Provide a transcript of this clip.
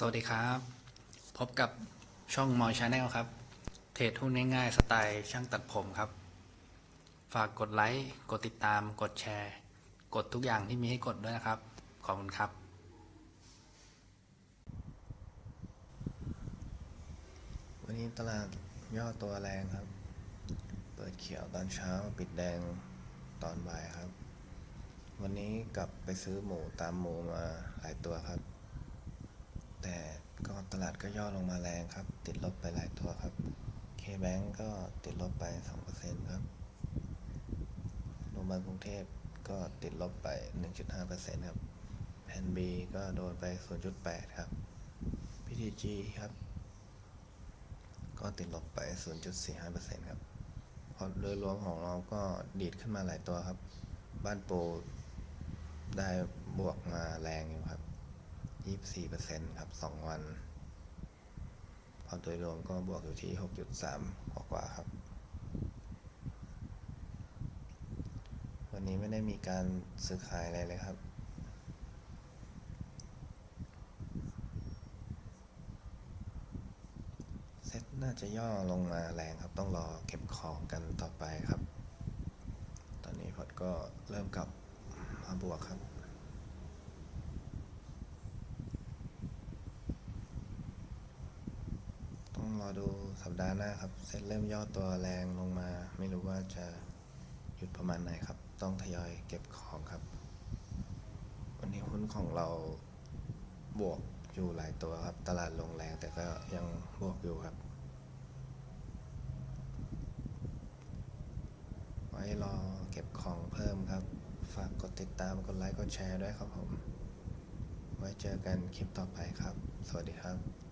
สวัสดีครับ พบกับช่องมอยชาแนลครับ เทรดหุ้นง่ายๆ สไตล์ช่างตัดผมครับ ฝากกดไลค์ กดติดตาม กดแชร์ กดทุกอย่างที่มีให้กดด้วยนะครับ ขอบคุณครับ วันนี้ตลาดย่อตัวแรงครับ เปิดเขียวตอนเช้าปิดแดงตอนบ่ายครับ วันนี้กลับไปซื้อหมูตามหมูมาหลายตัวครับ ตลาดก็ย่อลงมาแรงครับ ติดลบไปหลายตัวครับ K-Bank ก็ติดลบไป 2%ครับโรงพยาบาลกรุงเทพก็ติดลบไป 1.5%ครับแพนบีก็โดนไป 0.8 ครับ PTG ครับ ก็ติดลบไป 0.45%ครับพอโดยรวมของเราก็ดีดขึ้นมาหลายตัวครับ บ้านโปได้บวกมาแรงอยู่ครับ 24%ครับ 2 วัน พอโดยรวมก็บวกอยู่ที่ 6.3 กว่ากว่าครับ วันนี้ไม่ได้มีการซื้อขายอะไรเลยครับ เซ็ตน่าจะย่อลงมาแรงครับ ต้องรอเก็บของกันต่อไปครับ ตอนนี้พอร์ตก็เริ่มกลับมาบวกครับ ต้องร อดูสัปดาห์หน้าครับ เซ็ตเริ่มย่อตัวแรงลงมา ไม่รู้ว่าจะหยุดประมาณไหนครับ ต้องทยอยเก็บของครับ วันนี้หุ้นของเราบวกอยู่หลายตัวครับ ตลาดลงแรงแต่ก็ยังบวกอยู่ครับ ไว้รอเก็บของเพิ่มครับ ฝากกดติดตาม กดไลค์ กดแชร์ด้วยครับผม ไว้เจอกันคลิปต่อไปครับ สวัสดีครับ